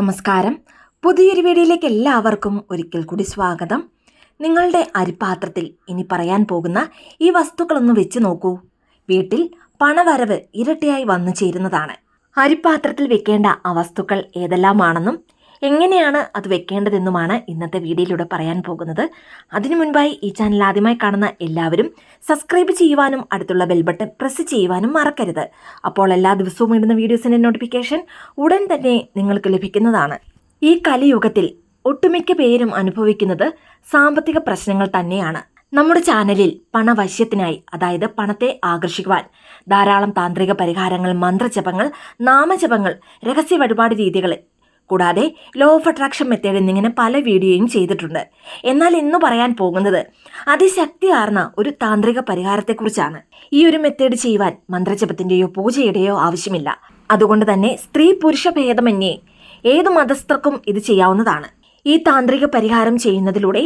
നമസ്കാരം. പുതിയൊരു വീഡിയോയിലേക്ക് എല്ലാവർക്കും ഒരിക്കൽ കൂടി സ്വാഗതം. നിങ്ങളുടെ അരിപ്പാത്രത്തിൽ ഇനി പറയാൻ പോകുന്ന ഈ വസ്തുക്കളൊന്ന് വെച്ച് നോക്കൂ. വീട്ടിൽ പണവരവ് ഇരട്ടിയായി വന്നു ചേരുന്നതാണ്. അരിപ്പാത്രത്തിൽ വെക്കേണ്ട ആ വസ്തുക്കൾ ഏതെല്ലാമാണെന്നും എങ്ങനെയാണ് അത് വെക്കേണ്ടതെന്നുമാണ് ഇന്നത്തെ വീഡിയോയിലൂടെ പറയാൻ പോകുന്നത്. അതിനു മുൻപായി ഈ ചാനൽ ആദ്യമായി കാണുന്ന എല്ലാവരും സബ്സ്ക്രൈബ് ചെയ്യുവാനും അടുത്തുള്ള ബെൽ ബട്ടൺ പ്രസ് ചെയ്യുവാനും മറക്കരുത്. അപ്പോൾ എല്ലാ ദിവസവും ഇടുന്ന വീഡിയോസിന്റെ നോട്ടിഫിക്കേഷൻ ഉടൻ തന്നെ നിങ്ങൾക്ക് ലഭിക്കുന്നതാണ്. ഈ കലിയുഗത്തിൽ ഒട്ടുമിക്ക പേരും അനുഭവിക്കുന്നത് സാമ്പത്തിക പ്രശ്നങ്ങൾ തന്നെയാണ്. നമ്മുടെ ചാനലിൽ പണവശ്യത്തിനായി അതായത് പണത്തെ ആകർഷിക്കുവാൻ ധാരാളം താന്ത്രിക പരിഹാരങ്ങൾ മന്ത്രജപങ്ങൾ നാമജപങ്ങൾ രഹസ്യ വഴിപാട് രീതികൾ കൂടാതെ ലോ ഓഫ് അട്രാക്ഷൻ മെത്തേഡ് എന്നിങ്ങനെ പല വീഡിയോയും ചെയ്തിട്ടുണ്ട്. എന്നാൽ ഇന്ന് പറയാൻ പോകുന്നത് അതിശക്തിയാർന്ന ഒരു താന്ത്രിക പരിഹാരത്തെക്കുറിച്ചാണ്. ഈ ഒരു മെത്തേഡ് ചെയ്യുവാൻ മന്ത്രജപത്തിന്റെയോ പൂജയുടെയോ ആവശ്യമില്ല. അതുകൊണ്ട് തന്നെ സ്ത്രീ പുരുഷ ഭേദമന്യേ ഏതു മതസ്ഥർക്കും ഇത് ചെയ്യാവുന്നതാണ്. ഈ താന്ത്രിക പരിഹാരം ചെയ്യുന്നതിലൂടെ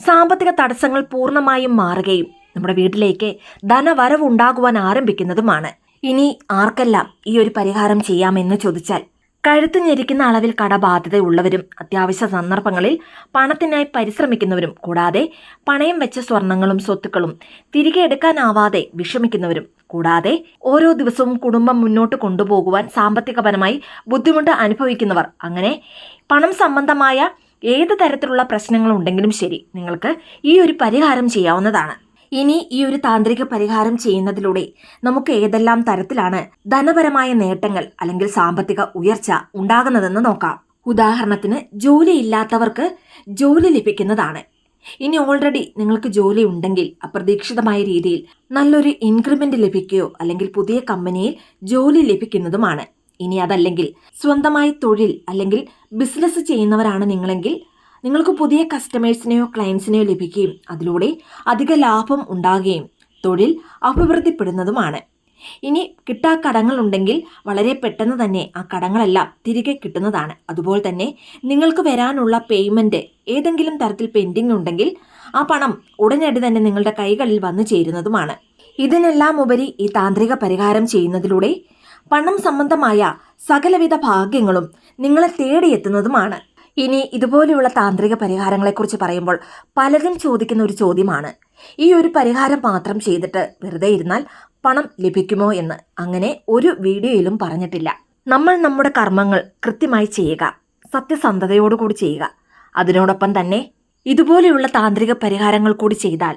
സാമ്പത്തിക തടസ്സങ്ങൾ പൂർണമായും മാറുകയും നമ്മുടെ വീട്ടിലേക്ക് ധനവരവ് ഉണ്ടാകുവാൻ ആരംഭിക്കുന്നതുമാണ്. ഇനി ആർക്കെല്ലാം ഈ ഒരു പരിഹാരം ചെയ്യാമെന്ന് ചോദിച്ചാൽ കഴുത്ത് ഞെരിക്കുന്ന അളവിൽ കടബാധ്യതയുള്ളവരും അത്യാവശ്യ സന്ദർഭങ്ങളിൽ പണത്തിനായി പരിശ്രമിക്കുന്നവരും കൂടാതെ പണയം വെച്ച സ്വർണങ്ങളും സ്വത്തുക്കളും തിരികെ എടുക്കാനാവാതെ വിഷമിക്കുന്നവരും കൂടാതെ ഓരോ ദിവസവും കുടുംബം മുന്നോട്ട് കൊണ്ടുപോകുവാൻ സാമ്പത്തികപരമായി ബുദ്ധിമുട്ട് അനുഭവിക്കുന്നവർ. അങ്ങനെ പണം സംബന്ധമായ ഏത് തരത്തിലുള്ള പ്രശ്നങ്ങളുണ്ടെങ്കിലും ശരി നിങ്ങൾക്ക് ഈ ഒരു പരിഹാരം ചെയ്യാവുന്നതാണ്. ഇനി ഈ ഒരു താന്ത്രിക പരിഹാരം ചെയ്യുന്നതിലൂടെ നമുക്ക് ഏതെല്ലാം തരത്തിലാണ് ധനപരമായ നേട്ടങ്ങൾ അല്ലെങ്കിൽ സാമ്പത്തിക ഉയർച്ച ഉണ്ടാകുന്നതെന്ന് നോക്കാം. ഉദാഹരണത്തിന് ജോലിയില്ലാത്തവർക്ക് ജോലി ലഭിക്കുന്നതാണ്. ഇനി ഓൾറെഡി നിങ്ങൾക്ക് ജോലി ഉണ്ടെങ്കിൽ അപ്രതീക്ഷിതമായ രീതിയിൽ നല്ലൊരു ഇൻക്രിമെന്റ് ലഭിക്കുകയോ അല്ലെങ്കിൽ പുതിയ കമ്പനിയിൽ ജോലി ലഭിക്കുന്നതുമാണ്. ഇനി അതല്ലെങ്കിൽ സ്വന്തമായി തൊഴിൽ അല്ലെങ്കിൽ ബിസിനസ് ചെയ്യുന്നവരാണ് നിങ്ങളെങ്കിൽ നിങ്ങൾക്ക് പുതിയ കസ്റ്റമേഴ്സിനെയോ ക്ലയൻസിനെയോ ലഭിക്കുകയും അതിലൂടെ അധിക ലാഭം ഉണ്ടാകുകയും തൊഴിൽ അഭിവൃദ്ധിപ്പെടുന്നതുമാണ്. ഇനി കിട്ടാ കടങ്ങൾ ഉണ്ടെങ്കിൽ വളരെ പെട്ടെന്ന് തന്നെ ആ കടങ്ങളെല്ലാം തിരികെ കിട്ടുന്നതാണ്. അതുപോലെ തന്നെ നിങ്ങൾക്ക് വരാനുള്ള പേയ്മെന്റ് ഏതെങ്കിലും തരത്തിൽ പെൻഡിങ് ഉണ്ടെങ്കിൽ ആ പണം ഉടനടി തന്നെ നിങ്ങളുടെ കൈകളിൽ വന്നു ചേരുന്നതുമാണ്. ഇതിനെല്ലാം ഉപരി ഈ താന്ത്രിക പരിഹാരം ചെയ്യുന്നതിലൂടെ പണം സംബന്ധമായ സകലവിധ ഭാഗ്യങ്ങളും നിങ്ങളെ തേടിയെത്തുന്നതുമാണ്. ഇനി ഇതുപോലെയുള്ള താന്ത്രിക പരിഹാരങ്ങളെക്കുറിച്ച് പറയുമ്പോൾ പലരും ചോദിക്കുന്ന ഒരു ചോദ്യമാണ്. ഈ ഒരു പരിഹാരം മാത്രം ചെയ്തിട്ട് വെറുതെ ഇരുന്നാൽ പണം ലഭിക്കുമോ എന്ന് അങ്ങനെ ഒരു വീഡിയോയിലും പറഞ്ഞിട്ടില്ല. നമ്മൾ നമ്മുടെ കർമ്മങ്ങൾ കൃത്യമായി ചെയ്യുക സത്യസന്ധതയോടുകൂടി ചെയ്യുക. അതിനോടൊപ്പം തന്നെ ഇതുപോലെയുള്ള താന്ത്രിക പരിഹാരങ്ങൾ കൂടി ചെയ്താൽ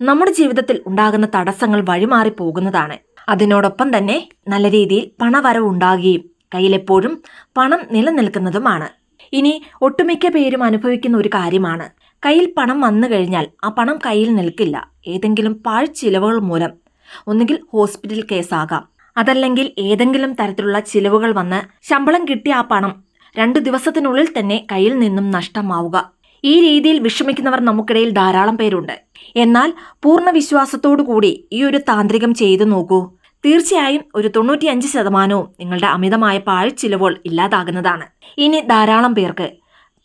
നമ്മുടെ ജീവിതത്തിൽ ഉണ്ടാകുന്ന തടസ്സങ്ങൾ വഴിമാറി പോകുന്നതാണ്. അതിനോടൊപ്പം തന്നെ നല്ല രീതിയിൽ പണവരവ് ഉണ്ടാകുകയും കയ്യിലെപ്പോഴും പണം നിലനിൽക്കുന്നതുമാണ്. ഇനി ഒട്ടുമിക്ക പേരും അനുഭവിക്കുന്ന ഒരു കാര്യമാണ്. കയ്യിൽ പണം വന്നു കഴിഞ്ഞാൽ ആ പണം കയ്യിൽ നിൽക്കില്ല. ഏതെങ്കിലും പാഴ് ചിലവുകൾ മൂലം. ഒന്നുകിൽ ഹോസ്പിറ്റൽ കേസാകാം. അതല്ലെങ്കിൽ ഏതെങ്കിലും തരത്തിലുള്ള ചിലവുകൾ വന്ന് ശമ്പളം കിട്ടിയ ആ പണം രണ്ടു ദിവസത്തിനുള്ളിൽ തന്നെ കയ്യിൽ നിന്നും നഷ്ടമാവുക. ഈ രീതിയിൽ വിഷമിക്കുന്നവർ നമുക്കിടയിൽ ധാരാളം പേരുണ്ട്. എന്നാൽ പൂർണ വിശ്വാസത്തോടു കൂടി ഈ ഒരു താന്ത്രികം ചെയ്തു നോക്കൂ. തീർച്ചയായും ഒരു തൊണ്ണൂറ്റിയഞ്ച് ശതമാനവും നിങ്ങളുടെ അമിതമായ പാഴ് പാഴ്ചിലവുകൾ ഇല്ലാതാകുന്നതാണ്. ഇനി ധാരാളം പേർക്ക്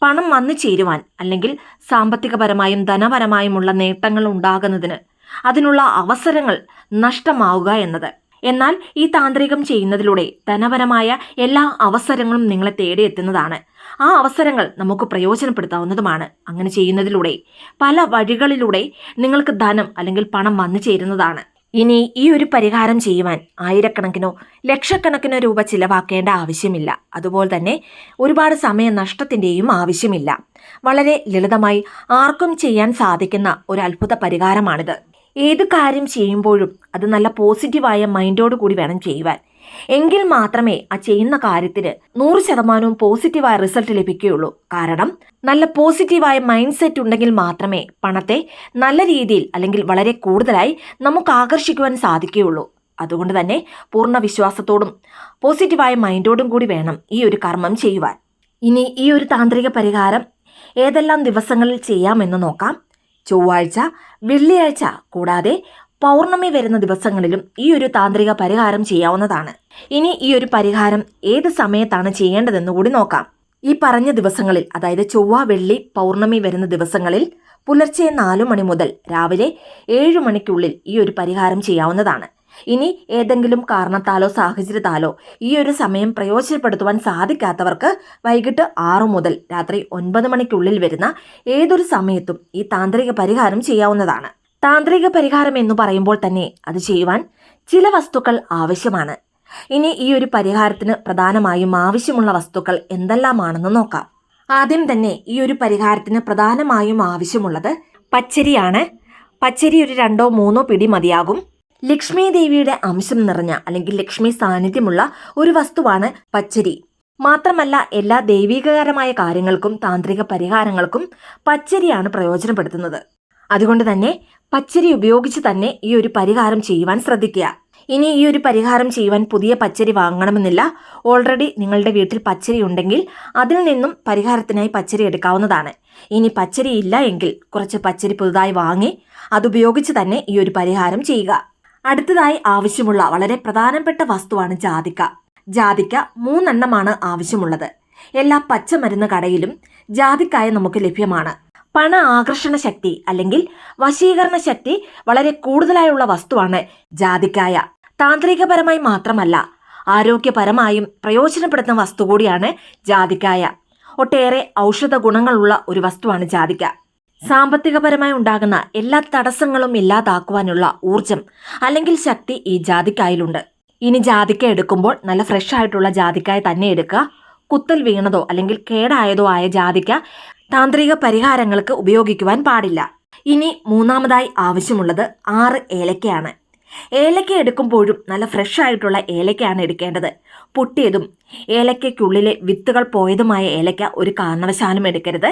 പണം വന്നു ചേരുവാൻ അല്ലെങ്കിൽ സാമ്പത്തികപരമായും ധനപരമായുമുള്ള നേട്ടങ്ങൾ ഉണ്ടാകുന്നതിന് അതിനുള്ള അവസരങ്ങൾ നഷ്ടമാവുക എന്നത്. എന്നാൽ ഈ താന്ത്രികം ചെയ്യുന്നതിലൂടെ ധനപരമായ എല്ലാ അവസരങ്ങളും നിങ്ങളെ തേടിയെത്തുന്നതാണ്. ആ അവസരങ്ങൾ നമുക്ക് പ്രയോജനപ്പെടുത്താവുന്നതുമാണ്. അങ്ങനെ ചെയ്യുന്നതിലൂടെ പല വഴികളിലൂടെ നിങ്ങൾക്ക് ധനം അല്ലെങ്കിൽ പണം വന്നു ചേരുന്നതാണ്. ഇനി ഈ ഒരു പരിഹാരം ചെയ്യുവാൻ ആയിരക്കണക്കിനോ ലക്ഷക്കണക്കിനോ രൂപ ചിലവാക്കേണ്ട ആവശ്യമില്ല. അതുപോലെ തന്നെ ഒരുപാട് സമയ നഷ്ടത്തിന്റെയും ആവശ്യമില്ല. വളരെ ലളിതമായി ആർക്കും ചെയ്യാൻ സാധിക്കുന്ന ഒരു അത്ഭുത പരിഹാരമാണിത്. ഏത് കാര്യം ചെയ്യുമ്പോഴും അത് നല്ല പോസിറ്റീവായ മൈൻഡോട് കൂടി വേണം ചെയ്യുവാൻ. എങ്കിൽ മാത്രമേ ആ ചെയ്യുന്ന കാര്യത്തിന് നൂറ് ശതമാനവും പോസിറ്റീവായ റിസൾട്ട് ലഭിക്കുകയുള്ളൂ. കാരണം നല്ല പോസിറ്റീവായ മൈൻഡ് സെറ്റ് ഉണ്ടെങ്കിൽ മാത്രമേ പണത്തെ നല്ല രീതിയിൽ അല്ലെങ്കിൽ വളരെ കൂടുതലായി നമുക്ക് ആകർഷിക്കുവാൻ സാധിക്കുകയുള്ളൂ. അതുകൊണ്ട് തന്നെ പൂർണ വിശ്വാസത്തോടും പോസിറ്റീവായ മൈൻഡോടും കൂടി വേണം ഈ ഒരു കർമ്മം ചെയ്യുവാൻ. ഇനി ഈ ഒരു താന്ത്രിക പരിഹാരം ഏതെല്ലാം ദിവസങ്ങളിൽ ചെയ്യാമെന്ന് നോക്കാം. ചൊവ്വാഴ്ച വെള്ളിയാഴ്ച കൂടാതെ പൗർണമി വരുന്ന ദിവസങ്ങളിലും ഈ ഒരു താന്ത്രിക പരിഹാരം ചെയ്യാവുന്നതാണ്. ഇനി ഈ ഒരു പരിഹാരം ഏത് സമയത്താണ് ചെയ്യേണ്ടതെന്ന് കൂടി നോക്കാം. ഈ പറഞ്ഞ ദിവസങ്ങളിൽ അതായത് ചൊവ്വ വെള്ളി പൗർണമി വരുന്ന ദിവസങ്ങളിൽ പുലർച്ചെ നാലു മണി മുതൽ രാവിലെ ഏഴു മണിക്കുള്ളിൽ ഈ ഒരു പരിഹാരം ചെയ്യാവുന്നതാണ്. ഇനി ഏതെങ്കിലും കാരണത്താലോ സാഹചര്യത്താലോ ഈ ഒരു സമയം പ്രയോജനപ്പെടുത്തുവാൻ സാധിക്കാത്തവർക്ക് വൈകിട്ട് ആറു മുതൽ രാത്രി ഒൻപത് മണിക്കുള്ളിൽ വരുന്ന ഏതൊരു സമയത്തും ഈ താന്ത്രിക പരിഹാരം ചെയ്യാവുന്നതാണ്. താന്ത്രിക പരിഹാരം എന്ന് പറയുമ്പോൾ തന്നെ അത് ചെയ്യുവാൻ ചില വസ്തുക്കൾ ആവശ്യമാണ്. ഇനി ഈ ഒരു പരിഹാരത്തിന് പ്രധാനമായും ആവശ്യമുള്ള വസ്തുക്കൾ എന്തെല്ലാമാണെന്ന് നോക്കാം. ആദ്യം തന്നെ ഈ ഒരു പരിഹാരത്തിന് പ്രധാനമായും ആവശ്യമുള്ളത് പച്ചരിയാണ്. പച്ചരി ഒരു രണ്ടോ മൂന്നോ പിടി മതിയാകും. ലക്ഷ്മി ദേവിയുടെ അംശം നിറഞ്ഞ അല്ലെങ്കിൽ ലക്ഷ്മി സാന്നിധ്യമുള്ള ഒരു വസ്തുവാണ് പച്ചരി. മാത്രമല്ല എല്ലാ ദൈവികകരമായ കാര്യങ്ങൾക്കും താന്ത്രിക പരിഹാരങ്ങൾക്കും പച്ചരിയാണ് പ്രയോജനപ്പെടുത്തുന്നത്. അതുകൊണ്ട് തന്നെ പച്ചരി ഉപയോഗിച്ച് തന്നെ ഈ ഒരു പരിഹാരം ചെയ്യുവാൻ ശ്രദ്ധിക്കുക. ഇനി ഈ ഒരു പരിഹാരം ചെയ്യുവാൻ പുതിയ പച്ചരി വാങ്ങണമെന്നില്ല. ഓൾറെഡി നിങ്ങളുടെ വീട്ടിൽ പച്ചരി ഉണ്ടെങ്കിൽ അതിൽ നിന്നും പരിഹാരത്തിനായി പച്ചരി എടുക്കാവുന്നതാണ്. ഇനി പച്ചരി ഇല്ല എങ്കിൽ കുറച്ച് പച്ചരി പുതുതായി വാങ്ങി അതുപയോഗിച്ച് തന്നെ ഈ ഒരു പരിഹാരം ചെയ്യുക. അടുത്തതായി ആവശ്യമുള്ള വളരെ പ്രധാനപ്പെട്ട വസ്തുവാണ് ജാതിക്ക. ജാതിക്ക മൂന്നെണ്ണമാണ് ആവശ്യമുള്ളത്. എല്ലാ പച്ചമരുന്ന് കടയിലും ജാതിക്കായ നമുക്ക് ലഭ്യമാണ്. പണ ആകർഷണ ശക്തി അല്ലെങ്കിൽ വശീകരണ ശക്തി വളരെ കൂടുതലായുള്ള വസ്തുവാണ് ജാതിക്കായ. താന്ത്രികപരമായി മാത്രമല്ല ആരോഗ്യപരമായും പ്രയോജനപ്പെടുത്തുന്ന വസ്തു കൂടിയാണ് ജാതിക്കായ. ഒട്ടേറെ ഔഷധ ഗുണങ്ങളുള്ള ഒരു വസ്തുവാണ് ജാതിക്ക. സാമ്പത്തികപരമായി ഉണ്ടാകുന്ന എല്ലാ തടസ്സങ്ങളും ഇല്ലാതാക്കുവാനുള്ള ഊർജം അല്ലെങ്കിൽ ശക്തി ഈ ജാതിക്കായിലുണ്ട്. ഇനി ജാതിക്ക എടുക്കുമ്പോൾ നല്ല ഫ്രഷ് ആയിട്ടുള്ള ജാതിക്കായ തന്നെ എടുക്കുക. കുത്തൽ വീണതോ അല്ലെങ്കിൽ കേടായതോ ആയ ജാതിക്ക താന്ത്രിക പരിഹാരങ്ങൾക്ക് ഉപയോഗിക്കുവാൻ പാടില്ല. ഇനി മൂന്നാമതായി ആവശ്യമുള്ളത് ആറ് ഏലക്കയാണ്. ഏലക്ക എടുക്കുമ്പോഴും നല്ല ഫ്രഷ് ആയിട്ടുള്ള ഏലക്കയാണ് എടുക്കേണ്ടത്. പൊട്ടിയതും ഏലക്കയ്ക്കുള്ളിലെ വിത്തുകൾ പോയതുമായ ഏലക്ക ഒരു കാരണവശാലും എടുക്കരുത്.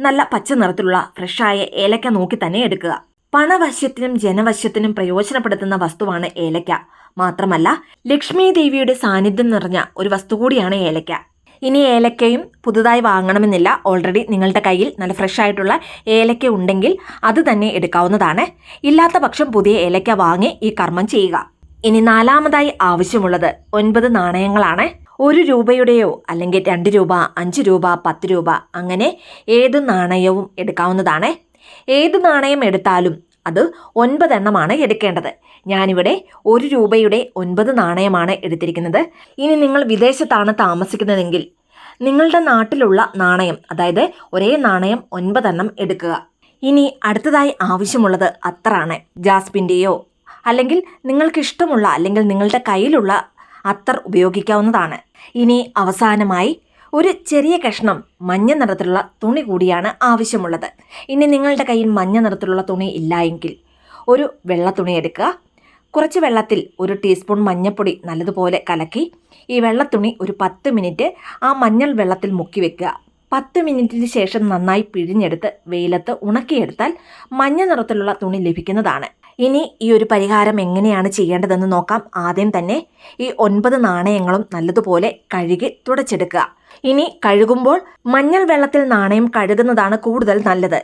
നല്ല പച്ച നിറത്തിലുള്ള ഫ്രഷായ ഏലക്ക നോക്കി തന്നെ എടുക്കുക. പണവശ്യത്തിനും ജനവശ്യത്തിനും പ്രയോജനപ്പെടുത്തുന്ന വസ്തുവാണ് ഏലക്ക. മാത്രമല്ല ലക്ഷ്മി ദേവിയുടെ സാന്നിധ്യം നിറഞ്ഞ ഒരു വസ്തു കൂടിയാണ് ഏലക്ക. ഇനി ഏലക്കയും പുതുതായി വാങ്ങണമെന്നില്ല. ഓൾറെഡി നിങ്ങളുടെ കയ്യിൽ നല്ല ഫ്രഷ് ആയിട്ടുള്ള ഏലക്ക ഉണ്ടെങ്കിൽ അത് തന്നെ എടുക്കാവുന്നതാണ്. ഇല്ലാത്ത പക്ഷം പുതിയ ഏലക്ക വാങ്ങി ഈ കർമ്മം ചെയ്യുക. ഇനി നാലാമതായി ആവശ്യമുള്ളത് ഒൻപത് നാണയങ്ങളാണ്. ഒരു രൂപയുടെയോ അല്ലെങ്കിൽ രണ്ട് രൂപ അഞ്ച് രൂപ പത്ത് രൂപ അങ്ങനെ ഏത് നാണയവും എടുക്കാവുന്നതാണ്. ഏത് നാണയം എടുത്താലും അത് ഒൻപതെണ്ണമാണ് എടുക്കേണ്ടത്. ഞാനിവിടെ ഒരു രൂപയുടെ ഒൻപത് നാണയമാണ് എടുത്തിരിക്കുന്നത്. ഇനി നിങ്ങൾ വിദേശത്താണ് താമസിക്കുന്നതെങ്കിൽ നിങ്ങളുടെ നാട്ടിലുള്ള നാണയം അതായത് ഒരേ നാണയം ഒൻപതെണ്ണം എടുക്കുക. ഇനി അടുത്തതായി ആവശ്യമുള്ളത് അത്തറാണ്. ജാസ്പിന്റെയോ അല്ലെങ്കിൽ നിങ്ങൾക്കിഷ്ടമുള്ള അല്ലെങ്കിൽ നിങ്ങളുടെ കയ്യിലുള്ള അത്തർ ഉപയോഗിക്കാവുന്നതാണ്. ഇനി അവസാനമായി ഒരു ചെറിയ കഷ്ണം മഞ്ഞ നിറത്തിലുള്ള തുണി കൂടിയാണ് ആവശ്യമുള്ളത്. ഇനി നിങ്ങളുടെ കയ്യിൽ മഞ്ഞ നിറത്തിലുള്ള തുണി ഇല്ല എങ്കിൽ ഒരു വെള്ള തുണി എടുക്കുക. കുറച്ച് വെള്ളത്തിൽ ഒരു ടീസ്പൂൺ മഞ്ഞൾപ്പൊടി നല്ലതുപോലെ കലക്കി ഈ വെള്ളത്തുണി ഒരു പത്ത് മിനിറ്റ് ആ മഞ്ഞൾ വെള്ളത്തിൽ മുക്കി വെക്കുക. പത്ത് മിനിറ്റിന് ശേഷം നന്നായി പിഴിഞ്ഞെടുത്ത് വെയിലത്ത് ഉണക്കിയെടുത്താൽ മഞ്ഞ നിറത്തിലുള്ള തുണി ലഭിക്കുന്നതാണ്. ഇനി ഈ ഒരു പരിഹാരം എങ്ങനെയാണ് ചെയ്യേണ്ടതെന്ന് നോക്കാം. ആദ്യം തന്നെ ഈ ഒൻപത് നാണയങ്ങളും നല്ലതുപോലെ കഴുകി തുടച്ചെടുക്കുക. ഇനി കഴുകുമ്പോൾ മഞ്ഞൾ വെള്ളത്തിൽ നാണയം കഴുകുന്നതാണ് കൂടുതൽ നല്ലത്.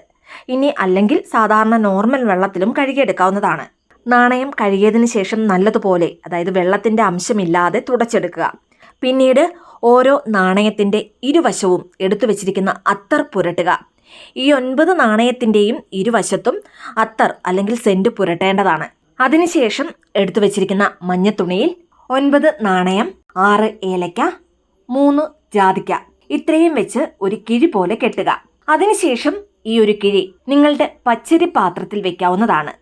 ഇനി അല്ലെങ്കിൽ സാധാരണ നോർമൽ വെള്ളത്തിലും കഴുകിയെടുക്കാവുന്നതാണ്. നാണയം കഴുകിയതിന് ശേഷം നല്ലതുപോലെ അതായത് വെള്ളത്തിന്റെ അംശമില്ലാതെ തുടച്ചെടുക്കുക. പിന്നീട് ഓരോ നാണയത്തിന്റെ ഇരുവശവും എടുത്തു വച്ചിരിക്കുന്ന അത്തർ പുരട്ടുക. ഈ ഒൻപത് നാണയത്തിന്റെയും ഇരുവശത്തും അത്തർ അല്ലെങ്കിൽ സെന്റ് പുരട്ടേണ്ടതാണ്. അതിനുശേഷം എടുത്തു വച്ചിരിക്കുന്ന മഞ്ഞത്തുണിയിൽ ഒൻപത് നാണയം ആറ് ഏലക്ക മൂന്ന് ജാതിക്ക ഇത്രയും വെച്ച് ഒരു കിഴി പോലെ കെട്ടുക. അതിനുശേഷം ഈ ഒരു കിഴി നിങ്ങളുടെ പച്ചരി പാത്രത്തിൽ വെക്കാവുന്നതാണ്.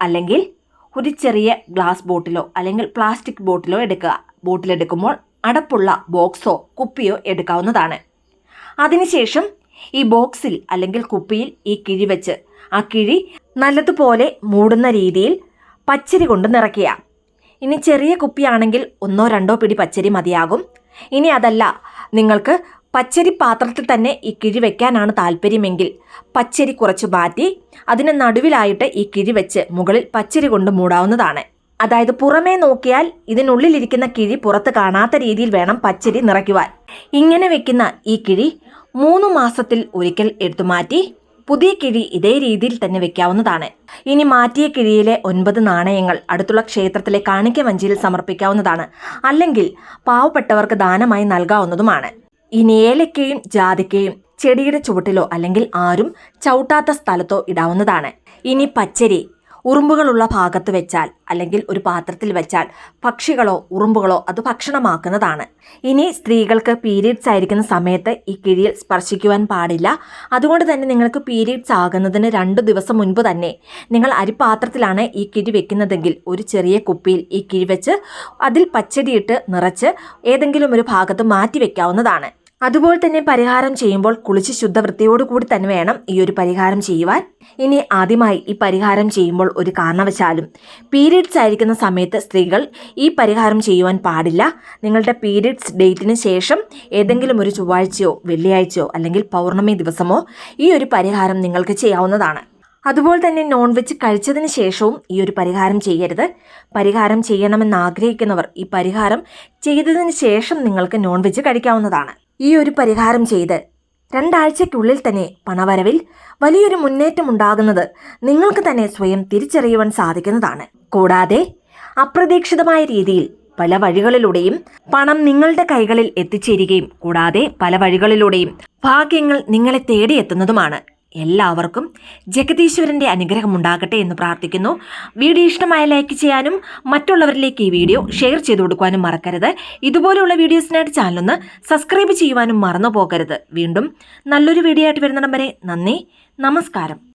അല്ലെങ്കിൽ ഒരു ചെറിയ ഗ്ലാസ് ബോട്ടിലോ അല്ലെങ്കിൽ പ്ലാസ്റ്റിക് ബോട്ടിലോ എടുക്കുക. ബോട്ടിലെടുക്കുമ്പോൾ അടപ്പുള്ള ബോക്സോ കുപ്പിയോ എടുക്കാവുന്നതാണ്. അതിനുശേഷം ഈ ബോക്സിൽ അല്ലെങ്കിൽ കുപ്പിയിൽ ഈ കിഴി വെച്ച് ആ കിഴി നല്ലതുപോലെ മൂടുന്ന രീതിയിൽ പച്ചരി കൊണ്ട് നിറയ്ക്കുക. ഇനി ചെറിയ കുപ്പിയാണെങ്കിൽ ഒന്നോ രണ്ടോ പിടി പച്ചരി മതിയാകും. ഇനി അതല്ല നിങ്ങൾക്ക് പച്ചരി പാത്രത്തിൽ തന്നെ ഈ കിഴി വെക്കാനാണ് താല്പര്യമെങ്കിൽ പച്ചരി കുറച്ച് മാറ്റി അതിന് നടുവിലായിട്ട് ഈ കിഴി വെച്ച് മുകളിൽ പച്ചരി കൊണ്ട് മൂടാവുന്നതാണ്. അതായത് പുറമേ നോക്കിയാൽ ഇതിനുള്ളിലിരിക്കുന്ന കിഴി പുറത്ത് കാണാത്ത രീതിയിൽ വേണം പച്ചരി നിറയ്ക്കുവാൻ. ഇങ്ങനെ വെക്കുന്ന ഈ കിഴി മൂന്ന് മാസത്തിൽ ഒരിക്കൽ എടുത്തു മാറ്റി പുതിയ കിഴി ഇതേ രീതിയിൽ തന്നെ വെക്കാവുന്നതാണ്. ഇനി മാറ്റിയ കിഴിയിലെ ഒൻപത് നാണയങ്ങൾ അടുത്തുള്ള ക്ഷേത്രത്തിലെ കാണിക്ക വഞ്ചിയിൽ സമർപ്പിക്കാവുന്നതാണ്. അല്ലെങ്കിൽ പാവപ്പെട്ടവർക്ക് ദാനമായി നൽകാവുന്നതുമാണ്. ഇനി ഏലക്കയും ജാതിക്കയും ചെടിയുടെ ചുവട്ടിലോ അല്ലെങ്കിൽ ആരും ചവിട്ടാത്ത സ്ഥലത്തോ ഇടാവുന്നതാണ്. ഇനി പച്ചരി ഉറുമ്പുകളുള്ള ഭാഗത്ത് വെച്ചാൽ അല്ലെങ്കിൽ ഒരു പാത്രത്തിൽ വെച്ചാൽ പക്ഷികളോ ഉറുമ്പുകളോ അത് ഭക്ഷണമാക്കുന്നതാണ്. ഇനി സ്ത്രീകൾക്ക് പീരീഡ്സ് ആയിരിക്കുന്ന സമയത്ത് ഈ കിഴിയിൽ സ്പർശിക്കുവാൻ പാടില്ല. അതുകൊണ്ട് തന്നെ നിങ്ങൾക്ക് പീരീഡ്സ് ആകുന്നതിന് രണ്ട് ദിവസം മുൻപ് തന്നെ നിങ്ങൾ അരിപ്പാത്രത്തിലാണ് ഈ കിഴി വെക്കുന്നതെങ്കിൽ ഒരു ചെറിയ കുപ്പിയിൽ ഈ കിഴി വെച്ച് അതിൽ പച്ചടിയിട്ട് നിറച്ച് ഏതെങ്കിലും ഒരു ഭാഗത്ത് മാറ്റി വെക്കാവുന്നതാണ്. അതുപോലെ തന്നെ പരിഹാരം ചെയ്യുമ്പോൾ കുളിച്ച് ശുദ്ധവൃത്തിയോടുകൂടി തന്നെ വേണം ഈ ഒരു പരിഹാരം ചെയ്യുവാൻ. ഇനി ആദ്യമായി ഈ പരിഹാരം ചെയ്യുമ്പോൾ ഒരു കാരണവശാലും പീരീഡ്സ് ആയിരിക്കുന്ന സമയത്ത് സ്ത്രീകൾ ഈ പരിഹാരം ചെയ്യുവാൻ പാടില്ല. നിങ്ങളുടെ പീരീഡ്സ് ഡേറ്റിന് ശേഷം ഏതെങ്കിലും ഒരു ചൊവ്വാഴ്ചയോ വെള്ളിയാഴ്ചയോ അല്ലെങ്കിൽ പൗർണമി ദിവസമോ ഈ ഒരു പരിഹാരം നിങ്ങൾക്ക് ചെയ്യാവുന്നതാണ്. അതുപോലെ തന്നെ നോൺ വെജ് കഴിച്ചതിന് ശേഷവും ഈ ഒരു പരിഹാരം ചെയ്യരുത്. പരിഹാരം ചെയ്യണമെന്ന് ആഗ്രഹിക്കുന്നവർ ഈ പരിഹാരം ചെയ്തതിന് ശേഷം നിങ്ങൾക്ക് നോൺ വെജ് കഴിക്കാവുന്നതാണ്. ഈ ഒരു പരിഹാരം ചെയ്ത് രണ്ടാഴ്ചയ്ക്കുള്ളിൽ തന്നെ പണവരവിൽ വലിയൊരു മുന്നേറ്റം ഉണ്ടാകുന്നത് നിങ്ങൾക്ക് തന്നെ സ്വയം തിരിച്ചറിയുവാൻ സാധിക്കുന്നതാണ്. കൂടാതെ അപ്രതീക്ഷിതമായ രീതിയിൽ പല വഴികളിലൂടെയും പണം നിങ്ങളുടെ കൈകളിൽ എത്തിച്ചേരുകയും കൂടാതെ പല വഴികളിലൂടെയും ഭാഗ്യങ്ങൾ നിങ്ങളെ തേടിയെത്തുന്നതുമാണ്. എല്ലാവർക്കും ജഗതീശ്വരന്റെ അനുഗ്രഹം ഉണ്ടാകട്ടെ എന്ന് പ്രാർത്ഥിക്കുന്നു. വീഡിയോ ഇഷ്ടമായ ലൈക്ക് ചെയ്യാനും മറ്റുള്ളവരിലേക്ക് ഈ വീഡിയോ ഷെയർ ചെയ്തു കൊടുക്കുവാനും മറക്കരുത്. ഇതുപോലെയുള്ള വീഡിയോസിനായിട്ട് ചാനലൊന്ന് സബ്സ്ക്രൈബ് ചെയ്യുവാനും മറന്നു പോകരുത് വീണ്ടും നല്ലൊരു വീഡിയോ ആയിട്ട് വരുന്നിടം വരെ നന്ദി നമസ്കാരം.